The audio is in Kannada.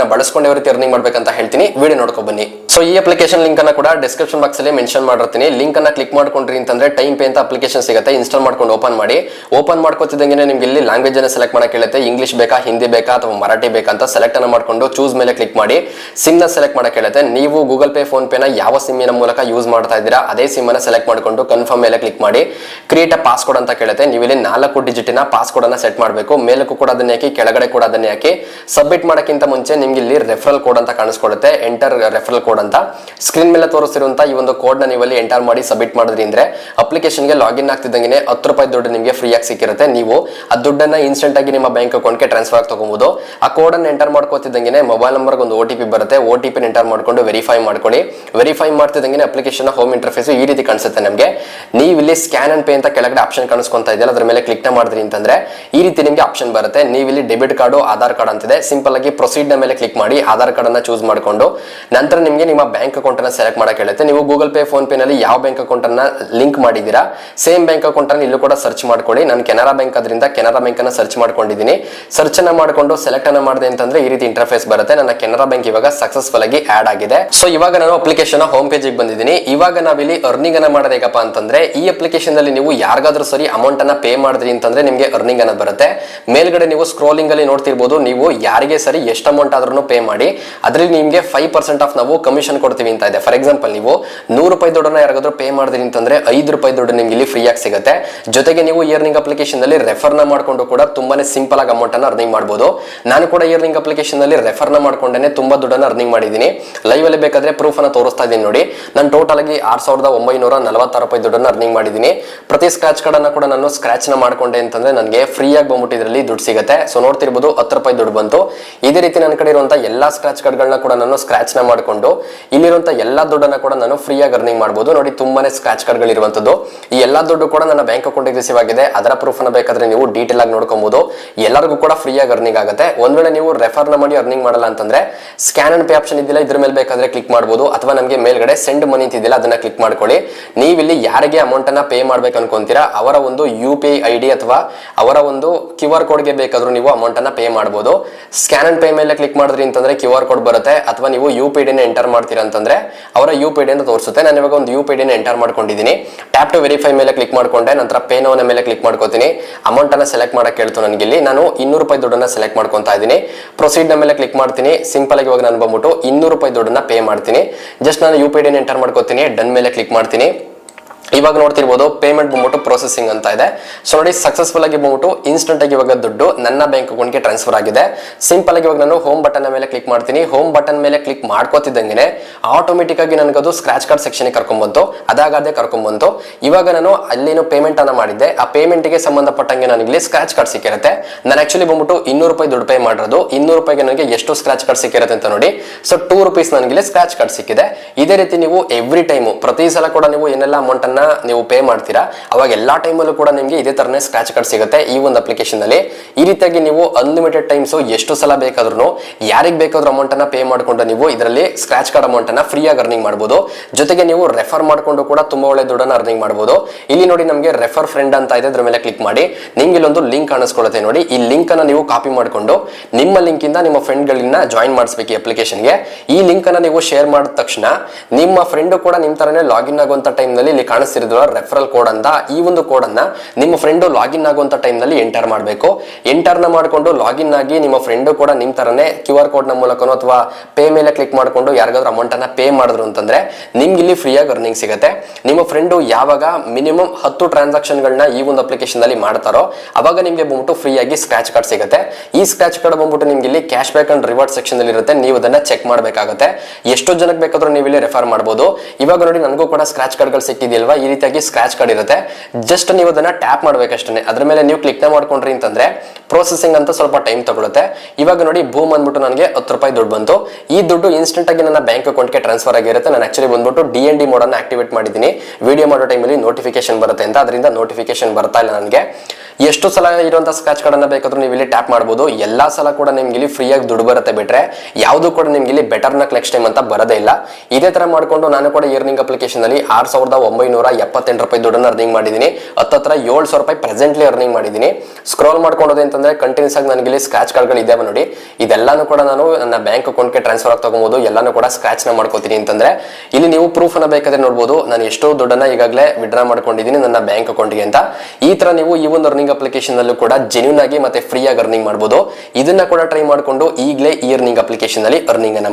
ಇದನ್ನ ಬಳಸ್ಕೊಂಡು ರೀತಿ ಅರ್ನಿಂಗ್ ಮಾಡ್ಬೇಕಂತ ಹೇಳ್ತೀನಿ. ವಿಡಿಯೋ ನೋಡ್ಕೊ ಬನ್ನಿ. ಸೊ ಈ ಅಪ್ಲಿಕೇಶನ್ ಲಿಂಕ್ ಅನ್ನ ಕೂಡ ಡಿಸ್ಕ್ರಿಪ್ಷನ್ ಬಾಕ್ಸ್ ಅಲ್ಲಿ ಮೆನ್ಷನ್ ಮಾಡಿರ್ತೀನಿ. ಲಿಂಕ್ ಅನ್ನ ಕ್ಲಿಕ್ ಮಾಡ್ಕೊಂಡ್ರಿ ಅಂತಂದ್ರೆ ಟೈಮ್ ಪೇ ಅಂತ ಅಪ್ಲಿಕೇಶನ್ ಸಿಗುತ್ತೆ. ಇನ್ಸ್ಟಾಲ್ ಮಾಡ್ಕೊಂಡು ಓಪನ್ ಮಾಡಿ. ಓಪನ್ ಮಾಡ್ಕೊತಿದ್ದಂಗೆ ನಿಮ್ಗೆ ಇಲ್ಲಿ ಲ್ಯಾಂಗ್ವೇಜ್ ಅನ್ನ ಸೆಲೆಕ್ಟ್ ಮಾಡಕ್ಕೆ ಹೇಳುತ್ತೆ. ಇಂಗ್ಲಿಷ್ ಬೇಕಾ ಹಿಂದಿ ಬೇಕಾ, ಅಥವಾ ಮರಾಠಿ ಬೇಕಾ ಅಂತ ಸೆಲೆಕ್ಟ್ ಅನ್ನ ಮಾಡ್ಕೊಂಡು ಚೂಸ್ ಮೇಲೆ ಕ್ಲಿಕ್ ಮಾಡಿ. ಸಿಮ್ನ ಸೆಲೆಕ್ಟ್ ಮಾಡಕ್ಕೆ ಹೇಳುತ್ತೆ. ನೀವು ಗೂಗಲ್ ಪೇ ಫೋನ್ ಪೇನ ಯಾವ ಸಿಮ್ಮಿನ ಮೂಲಕ ಯೂಸ್ ಮಾಡ್ತಾ ಇದ್ದೀರಾ, ಅದೇ ಸಿಮ್ ಅನ್ನ ಸೆಲೆಕ್ಟ್ ಮಾಡ್ಕೊಂಡು ಕನ್ಫರ್ಮ್ ಮೇಲೆ ಕ್ಲಿಕ್ ಮಾಡಿ. ಕ್ರಿಯೇಟ್ ಅ ಪಾಸ್ಕೋಡ್ ಅಂತ ಕೇಳುತ್ತೆ. ನೀವು ಇಲ್ಲಿ ನಾಲ್ಕು ಡಿಜಿಟಿನ ಪಾಸ್ಕೋಡ್ ಅನ್ನ ಸೆಟ್ ಮಾಡಬೇಕು. ಮೇಲಕ್ಕೂ ಕೂಡ ಅದನ್ನ ಹಾಕಿ, ಕೆಳಗಡೆ ಕೂಡ ಅದನ್ನ ಹಾಕಿ. ಸಬ್ಮಿಟ್ ಮಾಡೋಕ್ಕಿಂತ ಮುಂಚೆ ನಿಮ್ಗೆ ಇಲ್ಲಿ ರೆಫರಲ್ ಕೋಡ್ ಅಂತ ಕಾಣಿಸ್ಕೊಡುತ್ತೆ. ಎಂಟರ್ ರೆಫರಲ್ ಕೋಡ್ ಅಂತ. ಸ್ಕ್ರೀನ್ ಮೇಲೆ ತೋರಿಸಿರುವಂತಹ ಈ ಒಂದು ಕೋಡ್ನ ನೀವು ಅಲ್ಲಿ ಎಂಟರ್ ಮಾಡಿ ಸಬ್ಮಿಟ್ ಮಾಡಿದ್ರಿ ಅಂದ್ರೆ ಅಪ್ಲಿಕೇಶನ್ಗೆ ಲಾಗಿನ್ ಆಗ್ತಿದ್ದಂಗೆ ಹತ್ತು ರೂಪಾಯಿ ದುಡ್ಡು ನಿಮಗೆ ಫ್ರೀ ಆಗಿ ಸಿಕ್ಕಿರುತ್ತೆ. ನೀವು ಆ ದುಡ್ಡನ್ನ ಇನ್ಸ್ಟೆಂಟ್ ಆಗಿ ನಿಮ್ಮ ಬ್ಯಾಂಕ್ ಅಕೌಂಟ್ಗೆ ಟ್ರಾನ್ಸ್ಫರ್ ಆಗಿ ತಗೊಬಹುದು ಆ ಕೋಡ್ ಅನ್ನು ಎಂಟರ್ ಮಾಡ್ಕೋತಿದ್ದಂಗೆ ಮೊಬೈಲ್ ನಂಬರ್ ಒಂದು ಓ ಬರುತ್ತೆ. ಓ ಟಿ ಎಂಟರ್ ಮಾಡ್ಕೊಂಡು ವೆರಿಫೈ ಮಾಡ್ಕೊಳ್ಳಿ. ವೆರಿಫೈ ಮಾಡ್ತಿದ್ದಂಗೆ ಅಪ್ಲಿಕೇಶನ್ ಹೋಮ್ ಇಂಟರ್ಫೇಸ್ ಈ ರೀತಿ ಕಾಣಿಸುತ್ತೆ ನಮಗೆ. ನೀವು ಇಲ್ಲಿ ಸ್ಕ್ಯಾನ್ ಅಂಡ್ ಪೇ ಅಂತ ಕೆಳಗಡೆ ಆಪ್ಷನ್ ಕಾಣಿಸ್ಕೊಂತ ಇದೆಯಲ್ಲ, ಅದ್ರ ಮೇಲೆ ಕ್ಲಿಕ್ ಮಾಡಿದ್ರಿ ಅಂತಂದ್ರೆ ಈ ರೀತಿ ನಿಮಗೆ ಆಪ್ಷನ್ ಬರುತ್ತೆ. ನೀವು ಇಲ್ಲಿ ಡೆಬಿಟ್ ಕಾರ್ಡು ಆಧಾರ್ ಕಾರ್ಡ್ ಅಂತಿದೆ. ಸಿಂಪಲ್ ಆಗಿ ಪ್ರೊಸೀಡ್ನ ಮೇಲೆ ಕ್ಲಿಕ್ ಮಾಡಿ ಆಧಾರ್ ಕಾರ್ಡ್ ಅನ್ನ ಚೂಸ್ ಮಾಡ್ಕೊಂಡು ನಂತರ ನಿಮಗೆ ನಿಮ್ಮ ಬ್ಯಾಂಕ್ ಅಕೌಂಟ್ ಅನ್ನ ಸೆಲೆಕ್ಟ್ ಮಾಡಕ್ಕೆ ಹೇಳುತ್ತೆ. ನೀವು ಗೂಗಲ್ ಪೇ ಫೋನ್ ಪೇನಲ್ಲಿ ಯಾವ ಬ್ಯಾಂಕ್ ಅಕೌಂಟ್ ಅನ್ನ ಲಿಂಕ್ ಮಾಡಿದ್ದೀರಾ ಸೇಮ್ ಬ್ಯಾಂಕ್ ಅಕೌಂಟ್ ಅನ್ನ ಇಲ್ಲೂ ಕೂಡ ಸರ್ಚ್ ಮಾಡ್ಕೊಳ್ಳಿ. ನಾನು ಕೆನರಾ ಬ್ಯಾಂಕ್ ಅದರಿಂದ ಕೆನರಾ ಬ್ಯಾಂಕ್ ಅನ್ನ ಸರ್ಚ್ ಮಾಡ್ಕೊಂಡಿದ್ದೀನಿ. ಸರ್ಚ್ ಅನ್ನ ಮಾಡ್ಕೊಂಡು ಸೆಲೆಕ್ಟ್ ಅನ್ನ ಮಾಡಿದೆ ಅಂತಂದ್ರೆ ಈ ರೀತಿ ಇಂಟರ್ಫೇಸ್ ಬರುತ್ತೆ. ನನ್ನ ಕೆನರಾ ಬ್ಯಾಂಕ್ ಇವಾಗ ಸಕ್ಸಸ್ಫುಲ್ ಆಗಿ ಆಡ್ ಆಗಿದೆ. ಸೊ ಇವಾಗ ನಾನು ಅಪ್ಲಿಕೇಶನ್ ಹೋಮ್ ಪೇಜ್ ಬಂದಿದ್ದೀನಿ. ಇವಾಗ ನಾವಿಲ್ಲಿ ಅರ್ನಿಂಗ್ ಅನ್ನ ಮಾಡೋದು ಹೇಗಪ್ಪ ಅಂತಂದ್ರೆ, ಈ ಅಪ್ಲಿಕೇಶನ್ ಅಲ್ಲಿ ನೀವು ಯಾರಿಗಾದ್ರೂ ಸರಿ ಅಮೌಂಟ್ ಅನ್ನ ಪೇ ಮಾಡಿದ್ರಿ ಅಂತಂದ್ರೆ ನಿಮಗೆ ಅರ್ನಿಂಗ್ ಅನ್ನ ಬರುತ್ತೆ. ಮೇಲ್ಗಡೆ ನೀವು ಸ್ಕ್ರೋಲಿಂಗ್ ಅಲ್ಲಿ ನೋಡ್ತಿರ್ಬೋದು. ನೀವು ಯಾರಿಗೆ ಸರಿ ಎಷ್ಟು ಅಮೌಂಟ್ ಆದ್ರೂ ಪೇ ಮಾಡಿ, ಅದ್ರಲ್ಲಿ ನಿಮಗೆ ಫೈವ್ ಪರ್ಸೆಂಟ್ ಆಫ್ ನಾವು ಕಮಿಷನ್ ಕೊಡ್ತೀವಿ ಅಂತ ಇದೆ. ಫಾರ್ ಎಕ್ಸಾಂಪಲ್ ನೀವು ನೂರು ರೂಪಾಯಿ ದುಡ್ಡನ್ನ ಯಾರಾದ್ರೂ ಪೇ ಮಾಡಿದ್ರಿ ಅಂತಂದ್ರೆ ಐದು ರೂಪಾಯಿ ದುಡ್ಡು ನಿಮ್ಗೆ ಇಲ್ಲಿ ಫ್ರೀ ಆಗಿ ಸಿಗುತ್ತೆ. ಜೊತೆಗೆ ನೀವು ಇಯರ್ನಿಂಗ್ ಅಪ್ಲಿಕೇಶನ್ ಅಲ್ಲಿ ರೆಫರ್ನ ಮಾಡ್ಕೊಂಡು ಕೂಡ ತುಂಬಾನೇ ಸಿಂಪಲ್ ಆಗಿ ಅಮೌಂಟ್ ಅನ್ನ ಅರ್ನಿಂಗ್ ಮಾಡಬಹುದು ನಾನು ಕೂಡ ಇಯರ್ನಿಂಗ್ ಅಪ್ಲಿಕೇಶನ್ ಅಲ್ಲಿ ರೆಫರ್ನ ಮಾಡ್ಕೊಂಡೇನೆ ತುಂಬಾ ದುಡ್ಡನ್ನ ಅರ್ನಿಂಗ್ ಮಾಡಿದ್ದೀನಿ. ಲೈವ್ ಅಲ್ಲಿ ಬೇಕಾದ್ರೆ ಪ್ರೂಫ್ ಅನ್ನ ತೋರಿಸ್ತಾ ಇದ್ದೀನಿ ನೋಡಿ. ನಾನು ಟೋಟಲ್ ಆಗಿ ಆರ್ ಸಾವಿರದ ಒಂಬೈನೂರ ನಲವತ್ತಾರು ರೂಪಾಯಿ ದುಡ್ಡನ್ನ ಅರ್ನಿಂಗ್ ಮಾಡಿದ್ದೀನಿ. ಪ್ರತಿ ಸ್ಕ್ರಾಚ್ ಕಾರ್ಡ್ ಕೂಡ ನಾನು ಸ್ಕ್ರಾಚ್ನ ಮಾಡ್ಕೊಂಡೆ ಅಂತಂದ್ರೆ ನನಗೆ ಫ್ರೀ ಆಗಿ ಬಂದ್ಬಿಟ್ಟು ಇದರಲ್ಲಿ ದುಡ್ಡು ಸಿಗುತ್ತೆ. ಸೊ ನೋಡ್ತಿರ್ಬೋದು ಹತ್ತು ರೂಪಾಯಿ ದುಡ್ಡು ಬಂತು. ಇದೇ ರೀತಿ ನನ್ನ ಕಡೆ ಇರುವಂತಹ ಎಲ್ಲಾ ಸ್ಕ್ರಾಚ್ ಕಾರ್ಡ್ಗಳನ್ನ ಕೂಡ ನಾನು ಸ್ಕ್ರಾಚ್ನ ಮಾಡ್ಕೊಂಡು ಎಲ್ಲ ಎಲ್ಲಾ ದುಡ್ಡನ್ನ ಕೂಡ ನಾನು ಫ್ರೀ ಆಗಿ ಅರ್ನಿಂಗ್ ಮಾಡಬಹುದು ನೋಡಿ, ತುಂಬಾನೇ ಸ್ಕ್ರಾಚ್ ಕಾರ್ಡ್ಗಳು ಇರುವಂತದ್ದು. ಈ ಎಲ್ಲಾ ದುಡ್ಡು ಕೂಡ ನನ್ನ ಬ್ಯಾಂಕ್ ಅಕೌಂಟ್ ರಿಸೀವ್ ಆಗಿದೆ. ಅದರ ಪ್ರೂಫ್ ಅನ್ನು ಬೇಕಾದ್ರೆ ನೀವು ಡೀಟೇಲ್ ಆಗಿ ನೋಡ್ಕೊಬಹುದು ಎಲ್ಲರಿಗೂ ಕೂಡ ಫ್ರೀಯಾಗಿ ಅರ್ನಿಂಗ್ ಆಗುತ್ತೆ. ಒಂದ್ ವೇಳೆ ನೀವು ರೆಫರ್ನ ಮಾಡಿ ಅರ್ನಿಂಗ್ ಮಾಡಲ್ಲ ಅಂತಂದ್ರೆ ಸ್ಕ್ಯಾನ್ ಅಂಡ್ ಪೇ ಆಪ್ಷನ್ ಇದಿಲ್ಲ ಇದ್ರ ಮೇಲೆ ಬೇಕಾದ್ರೆ ಕ್ಲಿಕ್ ಮಾಡಬಹುದು ಅಥವಾ ನಮಗೆ ಮೇಲ್ಗಡೆ ಸೆಂಡ್ ಮನಿ ಇದೆಯಲ್ಲ ಅದನ್ನ ಕ್ಲಿಕ್ ಮಾಡ್ಕೊಳ್ಳಿ. ನೀವು ಇಲ್ಲಿ ಯಾರಿಗೆ ಅಮೌಂಟ್ ಅನ್ನ ಪೇ ಮಾಡ್ಬೇಕು ಅನ್ಕೊಂತೀರಾ, ಅವರ ಒಂದು ಯು ಪಿ ಅಥವಾ ಅವರ ಒಂದು ಕ್ಯೂ ಆರ್ ಕೋಡ್ಗೆ ಬೇಕಾದ್ರೂ ನೀವು ಅಮೌಂಟ್ ಅನ್ನ ಪೇ ಮಾಡಬಹುದು ಸ್ಕ್ಯಾನ್ ಅಂಡ್ ಪೇ ಮೇಲೆ ಕ್ಲಿಕ್ ಮಾಡಿದ್ರಿ ಅಂತಂದ್ರೆ ಕ್ಯೂ ಆರ್ ಕೋಡ್ ಬರುತ್ತೆ. ಅಥವಾ ನೀವು ಯು ಪಿ ಡಿನ ಎಂಟರ್ ಮಾಡ್ತೀರಾ ಅಂತಂದ್ರೆ ಅವರ ಯು ಪಿ ಡಿ ಅಂತ ತೋರಿಸುತ್ತೆ. ನಾನು ಇವಾಗ ಒಂದು ಯು ಪಿ ಡಿನ ಎಂಟರ್ ಮಾಡ್ಕೊಂಡಿದ್ದೀನಿ. ಟ್ಯಾಪ್ ಟು ವೆರಿಫೈ ಮೇಲೆ ಕ್ಲಿಕ್ ಮಾಡ್ಕೊಂಡೆ. ನಂತರ ಪೇ ನೋನ ಮೇಲೆ ಕ್ಲಿಕ್ ಮಾಡ್ಕೋತೀನಿ. ಅಮೌಂಟ್ ಅನ್ನ ಸೆಲೆಕ್ಟ್ ಮಾಡಕ್ಕೆ ಹೇಳ್ತು ನನಗೆ ಇಲ್ಲಿ. ನಾನು ಇನ್ನೂರು ರೂಪಾಯಿ ದುಡ್ಡನ್ನ ಸೆಲೆಕ್ಟ್ ಮಾಡ್ಕೊತಾ ಇದ್ದೀನಿ. ಪ್ರೊಸೀಡ್ ಮೇಲೆ ಕ್ಲಿಕ್ ಮಾಡ್ತೀನಿ. ಸಿಂಪಲ್ ಆಗಿ ಇವಾಗ ನಾನು ಬಂದ್ಬಿಟ್ಟು ಇನ್ನೂರು ರೂಪಾಯಿ ದುಡ್ಡನ್ನ ಪೇ ಮಾಡ್ತೀನಿ. ಜಸ್ಟ್ ನಾನು ಯು ಪಿ ಡಿನ ಎಂಟರ್ ಮಾಡ್ಕೋತೀನಿ. ಡನ್ ಮೇಲೆ ಕ್ಲಿಕ್ ಮಾಡ್ತೀನಿ. ಇವಾಗ ನೋಡ್ತಿರ್ಬೋದು ಪೇಮೆಂಟ್ ಬಂದ್ಬಿಟ್ಟು ಪ್ರೊಸೆಸಿಂಗ್ ಅಂತ ಇದೆ. ಸೊ ನೋಡಿ ಸಕ್ಸಸ್ಫುಲ್ ಆಗಿ ಬಂದ್ಬಿಟ್ಟು ಇನ್ಸ್ಟೆಂಟ್ ಆಗಿ ಇವಾಗ ದುಡ್ಡು ನನ್ನ ಬ್ಯಾಂಕ್ ಅಕೌಂಟ್ಗೆ ಟ್ರಾನ್ಸ್ಫರ್ ಆಗಿದೆ. ಸಿಂಪಲ್ ಆಗಿ ಇವಾಗ ನಾನು ಹೋಮ್ ಬಟನ್ ಮೇಲೆ ಕ್ಲಿಕ್ ಮಾಡ್ತೀನಿ. ಹೋಮ್ ಬಟನ್ ಮೇಲೆ ಕ್ಲಿಕ್ ಮಾಡ್ಕೋತಿದ್ದಂಗೆ ಆಟೋಮೆಟಿಕ್ ಆಗಿ ನನಗದು ಸ್ಕ್ರಾಚ್ ಕಾರ್ಡ್ ಸೆಕ್ಷನ್ ಕರ್ಕೊಂಬಂತು. ಅದಾಗದೇ ಕರ್ಕೊಂಬಂತು. ಇವಾಗ ನಾನು ಅಲ್ಲೇನು ಪೇಮೆಂಟ್ ಅನ್ನ ಮಾಡಿದ್ದೆ. ಆ ಪೇಮೆಂಟ್ಗೆ ಸಂಬಂಧಪಟ್ಟಂಗೆ ನನಗೆ ಸ್ಕ್ರಾಚ್ ಕಾರ್ಡ್ ಸಿಕ್ಕಿರುತ್ತೆ. ನಾನು ಆಕ್ಚುಲಿ ಬಂದ್ಬಿಟ್ಟು ಇನ್ನೂರು ರೂಪಾಯಿ ದುಡ್ಡು ಪೇ ಮಾಡಿರೋದು. ಇನ್ನೂರು ರೂಪಾಯಿಗೆ ನನಗೆ ಎಷ್ಟು ಸ್ಕ್ರಾಚ್ ಕಾರ್ಡ್ ಸಿಕ್ಕಿರುತ್ತೆ ಅಂತ ನೋಡಿ. ಸೊ ಟೂ ರುಪೀಸ್ ನನಗೆ ಸ್ಕ್ರಾಚ್ ಕಾರ್ಡ್ ಸಿಕ್ಕಿದೆ. ಇದೇ ರೀತಿ ನೀವು ಎವ್ರಿ ಟೈಮು ಪ್ರತಿ ಸಲ ಕೂಡ ನೀವು ಏನೆಲ್ಲ ಅಮೌಂಟ್ ನೀವು ಪೇ ಮಾಡ್ತೀರಾ? ಅವಾಗ ಎಲ್ಲಾ ಟೈಮಲ್ಲೂ ಕೂಡ ನಿಮಗೆ ಇದೇ ತರನೇ ಸ್ಕ್ರಾಚ್ ಕಾರ್ಡ್ ಸಿಗುತ್ತೆ. ಈ ಒಂದು ಅಪ್ಲಿಕೇಶನ್ ಅಲ್ಲಿ ಈ ರೀತಿಯಾಗಿ ನೀವು ಅನ್ಲಿಮಿಟೆಡ್ ಟೈಮ್ಸು ಎಷ್ಟು ಸಲ ಬೇಕಾದ್ರೂ ಯಾರಿಗೆ ಬೇಕಾದ್ರೂ ಅಮೌಂಟ್ ಅನ್ನ ಪೇ ಮಾಡಿಕೊಂಡು ನೀವು ಇದರಲ್ಲಿ ಸ್ಕ್ರಾಚ್ ಕಾರ್ಡ್ ಅಮೌಂಟ್ ಫ್ರೀಯಾಗಿ ಅರ್ನಿಂಗ್ ಮಾಡಬಹುದು ಜೊತೆಗೆ ನೀವು ರೆಫರ್ ಮಾಡಿಕೊಂಡು ಕೂಡ ತುಂಬಾ ಒಳ್ಳೆ ದುಡ್ಡನ್ನು ಅರ್ನಿಂಗ್ ಮಾಡಬಹುದು ಇಲ್ಲಿ ನೋಡಿ ನಮಗೆ ರೆಫರ್ ಫ್ರೆಂಡ್ ಅಂತ ಇದೆ, ಅದ್ರ ಮೇಲೆ ಕ್ಲಿಕ್ ಮಾಡಿ. ನಿಮ್ಗೆ ಇಲ್ಲೊಂದು ಲಿಂಕ್ ಕಾಣಿಸ್ಕೊಳ್ಳುತ್ತೆ ನೋಡಿ. ಈ ಲಿಂಕ್ ಅನ್ನ ನೀವು ಕಾಪಿ ಮಾಡ್ಕೊಂಡು ನಿಮ್ಮ ಲಿಂಕ್ ಇಂದ ನಿಮ್ಮ ಫ್ರೆಂಡ್ಗಳನ್ನ ಜಾಯಿನ್ ಮಾಡಿಸ್ಬೇಕು ಈ ಅಪ್ಲಿಕೇಶನ್ಗೆ ಈ ಲಿಂಕ್ ಅನ್ನ ನೀವು ಶೇರ್ ಮಾಡಿದ ತಕ್ಷಣ ನಿಮ್ಮ ಫ್ರೆಂಡ್ ಕೂಡ ನಿಮ್ಮ ತರನೇ ಲಾಗಿನ್ ಆಗುವಂಥ ಟೈಮ್ ಇಲ್ಲಿ ಇಲ್ಲಿ ಕಾಣಿಸ್ತಿರೋದು ರೆಫರಲ್ ಕೋಡ್ ಅಂತ, ಈ ಒಂದು ಕೋಡ್ ಅನ್ನ ನಿಮ್ಮ ಫ್ರೆಂಡ್ ಲಾಗಿನ್ ಆಗುವಂತ ಟೈಮ್ನಲ್ಲಿ ಎಂಟರ್ ಮಾಡಬೇಕು. ಎಂಟರ್ನ ಮಾಡ್ಕೊಂಡು ಲಾಗಿನ್ ಆಗಿ ನಿಮ್ಮ ಫ್ರೆಂಡ್ ಕೂಡ ನಿಮ್ ತರನೇ ಕ್ಯೂ ಆರ್ ಕೋಡ್ನ ಮೂಲಕನೋ ಅಥವಾ ಪೇ ಮೇಲೆ ಕ್ಲಿಕ್ ಮಾಡ್ಕೊಂಡು ಯಾರಿಗಾದ್ರೂ ಅಮೌಂಟ್ ಅನ್ನ ಪೇ ಮಾಡಿದ್ರು ಅಂತಂದ್ರೆ ನಿಮ್ಗೆ ಇಲ್ಲಿ ಫ್ರೀಯಾಗಿ ಅರ್ನಿಂಗ್ ಸಿಗುತ್ತೆ. ನಿಮ್ಮ ಫ್ರೆಂಡ್ ಯಾವಾಗ ಮಿನಿಮಮ್ ಹತ್ತು ಟ್ರಾನ್ಸಾಕ್ಷನ್ ಗಳನ್ನ ಈ ಒಂದು ಅಪ್ಲಿಕೇಶನ್ ಅಲ್ಲಿ ಮಾಡ್ತಾರೋ ಅವಾಗ ನಿಮಗೆ ಬಂದ್ಬಿಟ್ಟು ಫ್ರೀ ಆಗಿ ಸ್ಕ್ರಾಚ್ ಕಾರ್ಡ್ ಸಿಗುತ್ತೆ. ಈ ಸ್ಕ್ರಾಚ್ ಕಾರ್ಡ್ ಬಂದ್ಬಿಟ್ಟು ನಿಮ್ಗೆ ಇಲ್ಲಿ cash back and reward section ಅಲ್ಲಿ ಇರುತ್ತೆ. ನೀವು ಅದನ್ನ ಚೆಕ್ ಮಾಡಬೇಕಾಗುತ್ತೆ. ಎಷ್ಟು ಜನಕ್ಕೆ ಬೇಕಾದ್ರೂ ನೀವು ಇಲ್ಲಿ ರೆಫರ್ ಮಾಡಬಹುದು ಇವಾಗ ನೋಡಿ, ನನಗೂ ಕೂಡ ಸ್ಕ್ರಾಚ್ ಕಾರ್ಡ್ಗಳು ಸಿಕ್ಕಿದೆಯಲ್ವಾ? ಈ ರೀತಿಯಾಗಿ ಸ್ಕ್ರಾಚ್ ಕಾರ್ಡ್ ಇರುತ್ತೆ. ಜಸ್ಟ್ ನೀವು ಅದನ್ನ ಟ್ಯಾಪ್ ಮಾಡ್ಬೇಕಷ್ಟೇ ಅದ್ರ ಮೇಲೆ ನೀವು ಕ್ಲಿಕ್ ಮಾಡ್ಕೊಂಡ್ರಿ ಅಂತಂದ್ರೆ ಪ್ರೊಸೆಸಿಂಗ್ ಅಂತ ಸ್ವಲ್ಪ ಟೈಮ್ ತಗೊಳುತ್ತೆ. ಇವಾಗ ನೋಡಿ ಬೂಮ್ ಅಂದ್ಬಿಟ್ಟು ನನಗೆ ಹತ್ತು ರೂಪಾಯಿ ದುಡ್ಡು ಬಂತು. ಈ ದುಡ್ಡು ಇನ್ಸ್ಟೆಂಟ್ ಆಗಿ ನನ್ನ ಬ್ಯಾಂಕ್ ಅಕೌಂಟ್ಗೆ ಟ್ರಾನ್ಸ್ಫರ್ ಆಗಿರುತ್ತೆ. ನಾನು ಆಕ್ಚುಲಿ ಬಂದ್ಬಿಟ್ಟು ಡಿ ಎನ್ ಡಿ ಮೋಡ್ ಅನ್ನ ಆಕ್ಟಿವೇಟ್ ಮಾಡಿದ್ದೀನಿ. ವಿಡಿಯೋ ಮಾಡೋ ಟೈಮಲ್ಲಿ ನೋಟಿಫಿಕೇಶನ್ ಬರುತ್ತೆ ಅಂತ. ಅದರಿಂದ ನೋಟಿಫಿಕೇಶನ್ ಬರ್ತಾ ಇಲ್ಲ ನನಗೆ. ಎಷ್ಟು ಸಲ ಇರುವಂತಹ ಸ್ಕ್ರಾಚ್ ಕಾರ್ಡ್ ಅನ್ನ ಬೇಕಾದ್ರೂ ನೀವು ಇಲ್ಲಿ ಟ್ಯಾಪ್ ಮಾಡಬಹುದು ಎಲ್ಲಾ ಸಲ ಕೂಡ ನಿಮ್ಗೆ ಇಲ್ಲಿ ಫ್ರೀಯಾಗಿ ದುಡ್ಡು ಬರುತ್ತೆ ಬಿಟ್ರೆ. ಯಾವುದು ಕೂಡ ನಿಮ್ಗೆ ಇಲ್ಲಿ ಬೆಟರ್ ನಕ್ ನೆಕ್ಸ್ಟ್ ಟೈಮ್ ಅಂತ ಬರೋದೇ ಇಲ್ಲ. ಇದೇ ತರ ಮಾಡ್ಕೊಂಡು ನಾನು ಕೂಡ ಇರ್ನಿಂಗ್ ಅಪ್ಲಿಕೇಶನ್ ಅಲ್ಲಿ ಆರ್ ಸಾವಿರದ ಒಂಬೈನೂರ ಎಪ್ಪತ್ತೆಂಟು ರೂಪಾಯಿ ದುಡ್ಡನ್ನು ಅರ್ನಿಂಗ್ ಮಾಡಿದೀನಿ ಹತ್ತತ್ರ ಏಳು ಸಾವಿರ ರೂಪಾಯಿ ಪ್ರೆಸೆಂಟ್ಲಿ ಅರ್ನಿಂಗ್ ಮಾಡಿದೀನಿ ಸ್ಕ್ರೋಲ್ ಮಾಡ್ಕೊಂಡೋದೆ ಅಂತಂದ್ರೆ ಕಂಟಿನ್ಯೂಸ್ ಆಗಿ ನನಗೆ ಇಲ್ಲಿ ಸ್ಕ್ರಾಚ್ ಕಾರ್ಡ್ಗಳು ಇದಾವೆ ನೋಡಿ. ಇದೆಲ್ಲಾನು ಕೂಡ ನಾನು ನನ್ನ ಬ್ಯಾಂಕ್ ಅಕೌಂಟ್ಗೆ ಟ್ರಾನ್ಸ್ಫರ್ ಆಗಿ ತಗೊಬೋದು. ಎಲ್ಲಾನು ಕೂಡ ಸ್ಕ್ರಾಚ್ನ ಮಾಡ್ಕೋತೀನಿ ಅಂತಂದ್ರೆ. ಇಲ್ಲಿ ನೀವು ಪ್ರೂಫ್ ಅನ್ನ ಬೇಕಾದ್ರೆ ನೋಡ್ಬೋದು. ನಾನು ಎಷ್ಟೋ ದುಡ್ಡನ್ನ ಈಗಾಗಲೇ ವಿಡ್ರಾ ಮಾಡ್ಕೊಂಡಿದ್ದೀನಿ ನನ್ನ ಬ್ಯಾಂಕ್ ಅಕೌಂಟ್ಗೆ ಅಂತ. ಈ ತರ ನೀವು ಈ ಒಂದು ಅರ್ನಿಂಗ್ ಅಪ್ಲಿಕೇಶನ್ ಅಲ್ಲೂ ಕೂಡ ಜೆನ್ಯೂನ್ ಆಗಿ ಮತ್ತೆ ಫ್ರೀ ಆಗಿ ಅರ್ನಿಂಗ್ ಮಾಡ್ಬೋದು. ಇದನ್ನ ಕೂಡ ಟ್ರೈ ಮಾಡ್ಕೊಂಡು ಈಗಲೇ ಈ ಅರ್ನಿಂಗ್ ಅಪ್ಲಿಕೇಶನ್ ಅಲ್ಲಿ ಅರ್ನಿಂಗ್ ಅನ್ನ